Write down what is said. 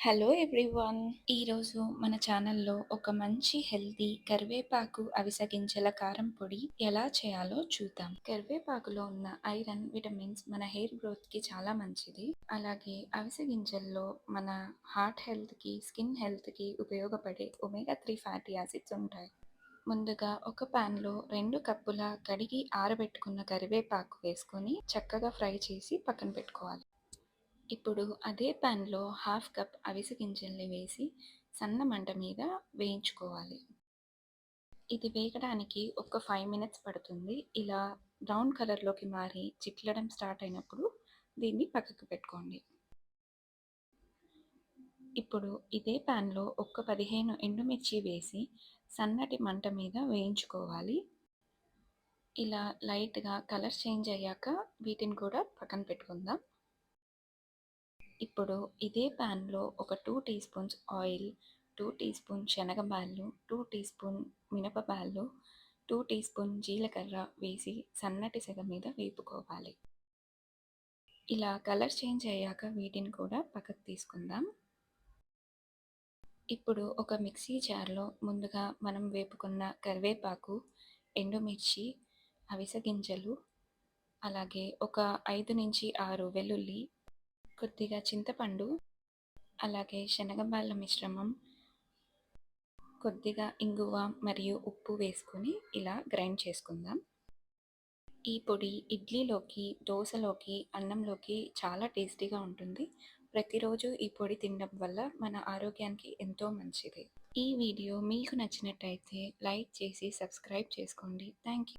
Hello everyone ఈరోజు మన ఛానల్లో ఒక మంచి హెల్తీ కరివేపాకు అవిసె గింజల కారం పొడి ఎలా చేయాలో చూద్దాం. కరివేపాకులో ఉన్న ఐరన్ విటమిన్స్ మన హెయిర్ గ్రోత్కి చాలా మంచిది. అలాగే అవిసె గింజల్లో మన హార్ట్ హెల్త్కి స్కిన్ హెల్త్కి ఉపయోగపడే ఒమేగా త్రీ ఫ్యాటీ యాసిడ్స్ ఉంటాయి. ముందుగా ఒక ప్యాన్లో రెండు కప్పుల కడిగి ఆరబెట్టుకున్న కరివేపాకు వేసుకొని చక్కగా ఫ్రై చేసి పక్కన పెట్టుకోవాలి. ఇప్పుడు అదే ప్యాన్లో హాఫ్ కప్ అవిసె గింజల్ని వేసి సన్న మంట మీద వేయించుకోవాలి. ఇది వేగడానికి ఒక ఫైవ్ మినిట్స్ పడుతుంది. ఇలా బ్రౌన్ కలర్లోకి మారి చిట్లడం స్టార్ట్ అయినప్పుడు దీన్ని పక్కకు పెట్టుకోండి. ఇప్పుడు ఇదే ప్యాన్లో ఒక పదిహేను ఎండుమిర్చి వేసి సన్నటి మంట మీద వేయించుకోవాలి. ఇలా లైట్గా కలర్ చేంజ్ అయ్యాక వీటిని కూడా పక్కన పెట్టుకుందాం. ఇప్పుడు ఇదే ప్యాన్లో ఒక two teaspoons oil two teaspoon శనగబాళ్ళు two teaspoon మినపబాళ్ళు టూ టీ స్పూన్ జీలకర్ర వేసి సన్నటి సెగ మీద వేపుకోవాలి. ఇలా కలర్ చేంజ్ అయ్యాక వీటిని కూడా పక్కకు తీసుకుందాం. ఇప్పుడు ఒక మిక్సీ జార్లో ముందుగా మనం వేపుకున్న కరివేపాకు ఎండుమిర్చి అవిసె గింజలు అలాగే ఒక ఐదు నుంచి ఆరు వెల్లుల్లి కొద్దిగా చింతపండు అలాగే శనగబాళ్ళ మిశ్రమం కొద్దిగా ఇంగువ మరియు ఉప్పు వేసుకొని ఇలా గ్రైండ్ చేసుకుందాం. ఈ పొడి ఇడ్లీలోకి దోశలోకి అన్నంలోకి చాలా టేస్టీగా ఉంటుంది. ప్రతిరోజు ఈ పొడి తినడం వల్ల మన ఆరోగ్యానికి ఎంతో మంచిది. ఈ వీడియో మీకు నచ్చినట్టయితే లైక్ చేసి సబ్స్క్రైబ్ చేసుకోండి. Thank you